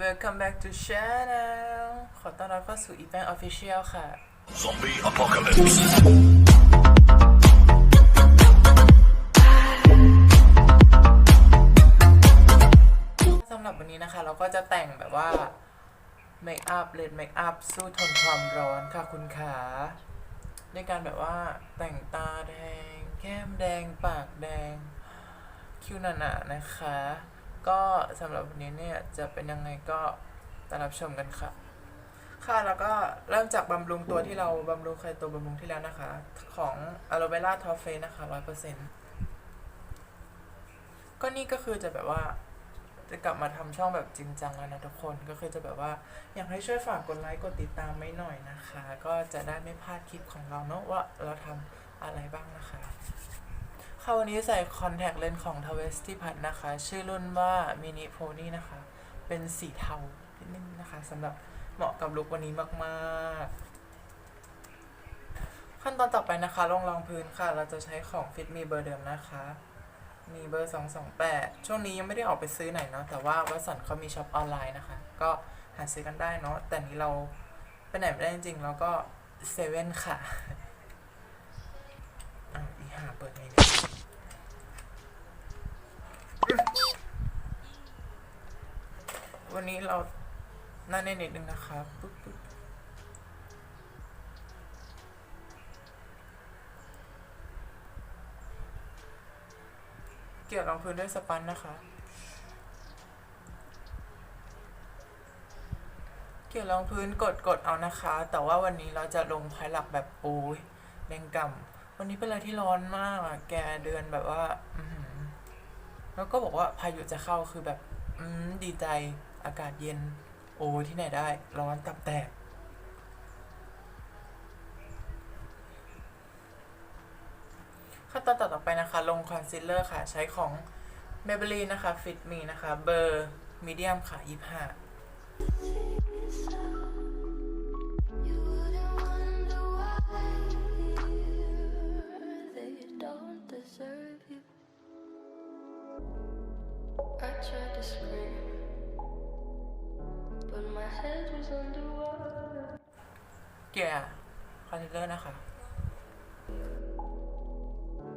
Welcome back to channel ขอต้อนรับเข้าสู่อีแปง Official ค่ะ Zombie apocalypse. สำหรับวันนี้นะคะ เราก็จะแต่งแบบว่าเมคอัพเลดเมคอัพสู้ทนความร้อนค่ะคุณขาด้วยการแบบว่าแต่งตาแดง แก้มแดง ปากแดง คิ้วหนาๆนะคะ ก็สำหรับวันนี้เนี่ยจะเป็นยังไงก็ต้อนรับชมกันค่ะ ค่ะแล้วก็เริ่มจากบำรุงตัวที่เราบำรุงใครตัวบำรุงที่แล้วนะคะ ของอ l o เว r a ทอฟเฟนะคะร้อยเปอร์เซ็นต์ก็นี่ก็คือจะแบบว่าจะกลับมาทำช่องแบบจริงจังแล้วนะทุกคนก็คือจะแบบว่าอยากให้ช่วยฝากกดไลค์กดติดตามไม่หน่อยนะคะ ก็จะได้ไม่พลาดคลิปของเราเนอะว่าเราทำอะไรบ้างนะคะ ค่ะ วันนี้ใส่คอนแทคเลนส์ของทเวสที่พัดนะคะ ชื่อรุ่นว่ามินิโพนี่นะคะ เป็นสีเทานิดนึงนะคะสำหรับเหมาะกับลุควันนี้มากๆ ขั้นตอนต่อไปนะคะลงรองพื้นค่ะ เราจะใช้ของฟิตมีเบอร์เดิมนะคะ มีเบอร์ 228 ช่วงนี้ยังไม่ได้ออกไปซื้อไหนเนาะแต่ว่าวัสันเขามีช็อปออนไลน์นะคะ ก็หาซื้อกันได้เนาะแต่นี้เราไปไหนไม่ได้จริงๆแล้วก็เซเว่นค่ะอะอีหาเปิดไงเนี่ย วันนี้เราหน้าแน่นนิดนึงนะคะปึ๊บปึ๊บเกี่ยวรองพื้นด้วยสปันนะคะ เกี่ยวรองพื้นกดกดเอานะคะ แต่ว่าวันนี้เราจะลงพายหลักแบบโอ้ยแดงก่ำวันนี้เป็นอะไรที่ร้อนมากอะแกเดือนแบบว่าแล้วก็บอกว่าพายุจะเข้าคือแบบ อืม ดีใจ อากาศเย็น โอ้ที่ไหนได้ ร้อนตับแตกขั้นตอนต่อไปนะคะ ลงคอนซีลเลอร์ค่ะ ใช้ของ Maybelline นะคะ Fit Me นะคะ เบอร์มีเดียมค่ะ25 my head was underwater. เกียร์คอนซีลเลอร์นะคะ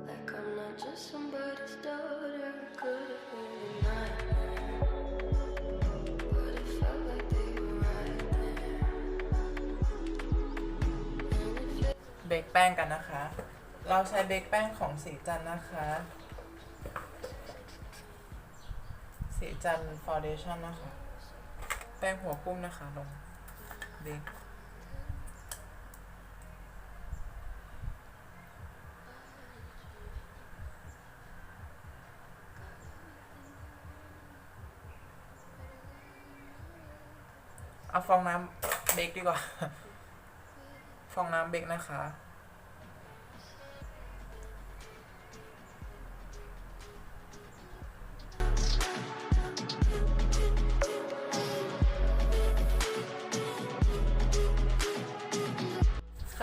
Like I'm not just somebody's daughter. Could have been a nightmare, but it felt like they were right there. And it felt เบคแป้งกันนะคะ เราใช้เบคแป้งของสีจันทร์นะคะ สีจันฟาวเดชั่นนะคะแป้งหัวกุ้งนะคะลงเบคเอาฟองน้ำเบคดีกว่า ฟองน้ำเบคนะคะ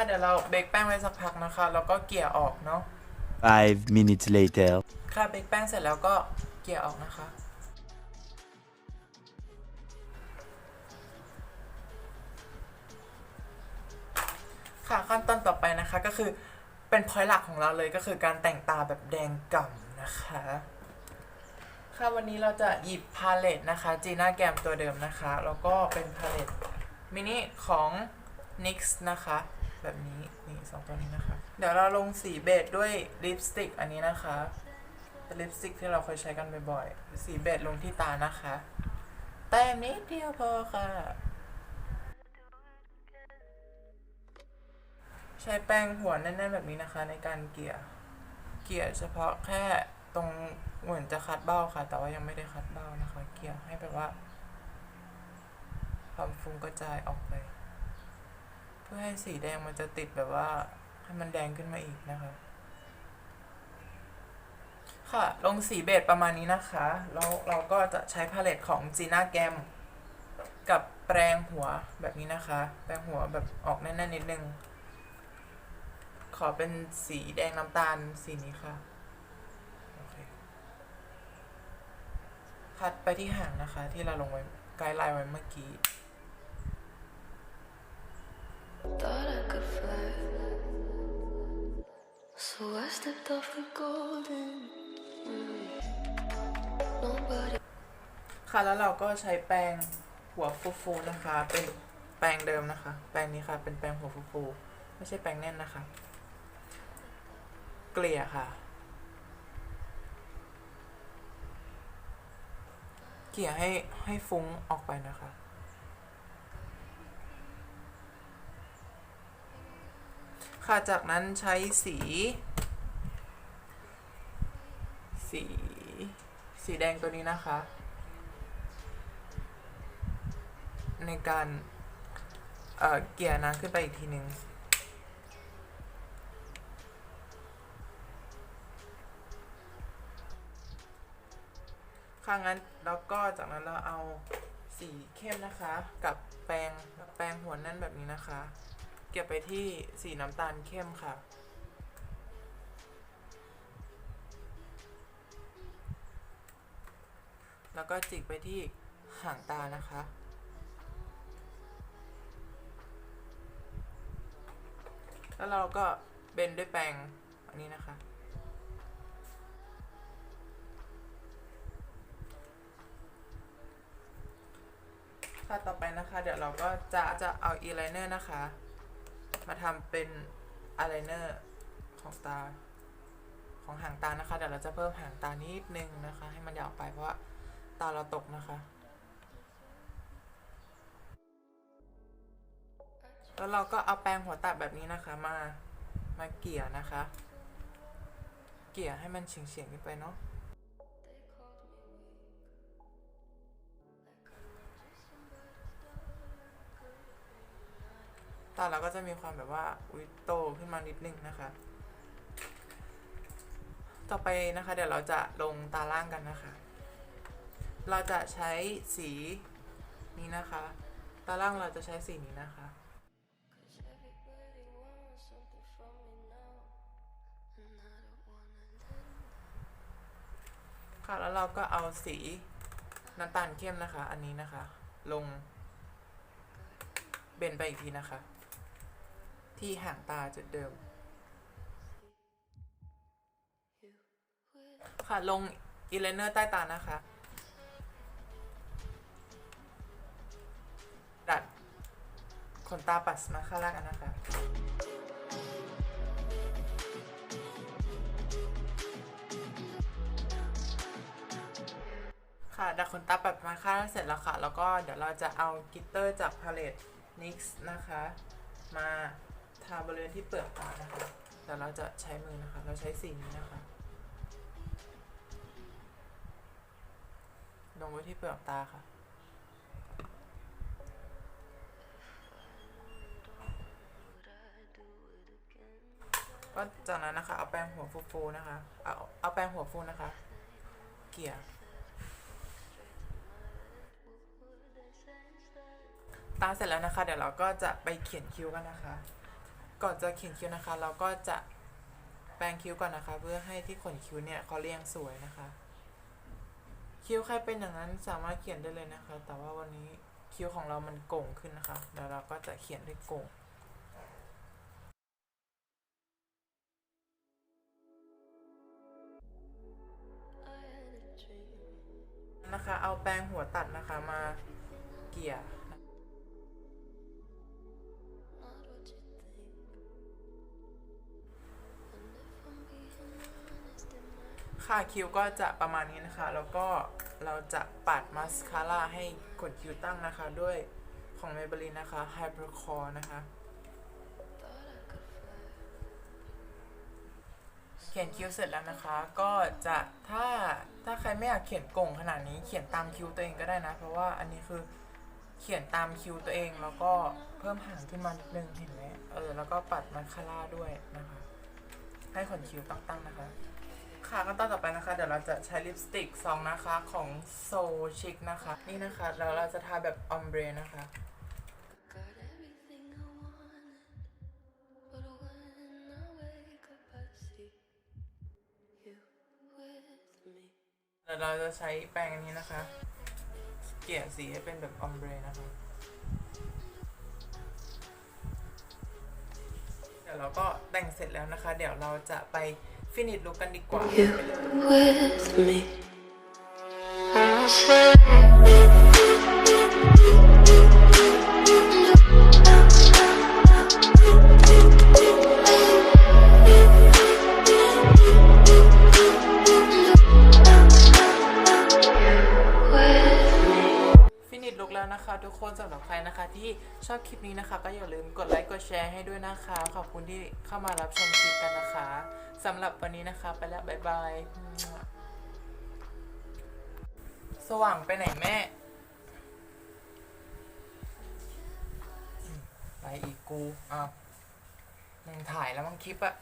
เดี๋ยวเราเบคแป้งไว้สักพักนะคะ แล้วก็เกลี่ยออกเนาะ Five minutes later. ค่ะเบคแป้งเสร็จแล้วก็เกลี่ยออกนะคะ ค่ะขั้นตอนต่อไปนะคะก็คือเป็นพอยหลักของเราเลยก็คือการแต่งตาแบบแดงก่ำนะคะ ค่ะวันนี้เราจะหยิบพาเลตนะคะจีน่าแกมตัวเดิมนะคะ แล้วก็เป็นพาเลตมินิของ NYX นะคะ แบบนี้นี่สองตัวนี้นะคะ เดี๋ยวเราลงสีเบจด้วยลิปสติกอันนี้นะคะเป็นลิปสติกที่เราเคยใช้กันบ่อยๆสีเบจลงที่ตานะคะ แต้มนิดเดียวพอค่ะ ใช้แป้งหัวแน่นๆแบบนี้นะคะ ในการเกลี่ยเกลี่ยเฉพาะแค่ตรงเหมือนจะคัดเบ้าค่ะ แต่ว่ายังไม่ได้คัดเบ้านะคะ เกลี่ยให้แบบว่า ความฟุ้งกระจายออกไป พื่อให้สีแดงมันจะติดแบบว่าให้มันแดงขึ้นมาอีกนะคะ ค่ะ ลงสีเบจประมาณนี้นะคะ แล้วเราก็จะใช้พาเลตของจีน่าแกมกับแปรงหัวแบบนี้นะคะ แปรงหัวแบบออกแน่นๆนิดนึง ขอเป็นสีแดงน้ำตาลสีนี้ค่ะคัดไปที่หางนะคะ ที่เราลงไว้ไกด์ไลน์ไว้เมื่อกี้ ค่ะแล้วเราก็ใช้แปรงหัวฟูๆนะคะ เป็นแปรงเดิมนะคะ แปรงนี้ค่ะ เป็นแปรงหัวฟูๆไม่ใช่แปรงแน่นนะคะ เกลี่ยค่ะ เกลี่ยให้ให้ฟุ้งออกไปนะคะ ค่ะ จากนั้นใช้สี สี สีแดงตัวนี้นะคะ ในการเเกี่ยน้ำขึ้นไปอีกทีหนึ่งค่ะงั้นแล้วก็จากนั้นเราเอาสีเข้มนะคะ กับแปรงแปรงหัวแน่นแบบนี้นะคะ เก็บไปที่สีน้ำตาลเข้มค่ะ แล้วก็จิกไปที่หางตานะคะ แล้วเราก็เบนด้วยแปรงอันนี้นะคะค่ะต่อไปนะคะ เดี๋ยวเราก็จะจะเอาอีไลเนอร์นะคะ มาทำเป็นอายไลเนอร์ของตา ของหางตานะคะ เดี๋ยวเราจะเพิ่มหางตานิดนึงนะคะ ให้มันยาวไปเพราะว่าตาเราตกนะคะแล้วเราก็เอาแปรงหัวตัดแบบนี้นะคะมามาเกี่ยนะคะ เกี่ยให้มันเฉียงๆขึ้นไปเนาะาเราก็จะมีความแบบว่าอุยโตขึ้นมานิดนึงนะคะ ต่อไปนะคะเดี๋ยวเราจะลงตาล่างกันนะคะ เราจะใช้สีนี้นะคะ ตาล่างเราจะใช้สีนี้นะคะ ค่ะแล้วเราก็เอาสีน้ำตาลเข้มนะคะ อันนี้นะคะ ลงเบนไปอีกทีนะคะ ที่ห่างตาจุดเดิม ค่ะลงอีเลเนอร์ใต้ตานะคะ ดัดขนตาปัดมาข้างล่างกันนะคะค่ะดัดขนตาปัดมาข้างล่างเสร็จแล้วค่ะ แล้วก็เดี๋ยวเราจะเอากิตเตอร์จากพาเลต NYX นะคะ มาาบริเวณที่เปลือกตานะคะเดี๋ยวเราจะใช้มือนะคะ เราใช้สีนี้นะคะ ลงไว้ที่เปลือกตาค่ะ ก็จากนั้นนะคะ เอาแปรงหัวฟูๆนะคะ เอาเอาแปรงหัวฟูนะคะ เกี่ยตาเสร็จแล้วนะคะ เดี๋ยวเราก็จะไปเขียนคิ้วกันนะคะ ก่อนจะเขียนคิ้วนะคะ เราก็จะแปรงคิ้วก่อนนะคะ เพื่อให้ที่ขนคิ้วเนี่ยเขาเรียงสวยนะคะ คิ้วใครเป็นอย่างนั้นสามารถเขียนได้เลยนะคะ แต่ว่าวันนี้คิ้วของเรามันโก่งขึ้นนะคะเดี๋ยวเราก็จะเขียนด้วยโก่งนะคะ เอาแปรงหัวตัดนะคะมาเกี่ย ค่ะคิ้วก็จะประมาณนี้นะคะ แล้วก็เราจะปัดมาสคาร่าให้ขนคิ้วตั้งนะคะ ด้วยของ Maybelline นะคะ Hypercore นะคะ เขียนคิ้วเสร็จแล้วนะคะ ก็จะถ้าถ้าใครไม่อยากเขียนโก่งขนาดนี้เขียนตามคิ้วตัวเองก็ได้นะ เพราะว่าอันนี้คือเขียนตามคิ้วตัวเองแล้วก็เพิ่มหางขึ้นมานิดนึงเห็นไหมเออแล้วก็ปัดมาสคาร่าด้วยนะคะ ให้ขนคิ้วตั้งๆนะคะ ค่ะขั้นตอนต่อไปนะคะ เดี๋ยวเราจะใช้ลิปสติกซองนะคะของ So Chic นะคะ นี่นะคะแล้วเราจะทาแบบออมเบรนะคะเดี๋ยวเราจะใช้แปรงอันนี้นะคะ เกลี่ยสีให้เป็นแบบออมเบรนะคะเดี๋ยวเราก็แต่งเสร็จแล้วนะคะ เดี๋ยวเราจะไป ฟินิชลุกกันดีกว่า You with me. ทุกคนสำหรับใครนะคะ ที่ชอบคลิปนี้นะคะ ก็อย่าลืมกดไลค์กดแชร์ให้ด้วยนะคะ ขอบคุณที่เข้ามารับชมคลิปกันนะคะสำหรับวันนี้นะคะ ไปแล้วบ๊ายบาย สว่างไปไหนแม่ไปอีกกูอ้าวมึงถ่ายแล้วมั้งคลิปอะ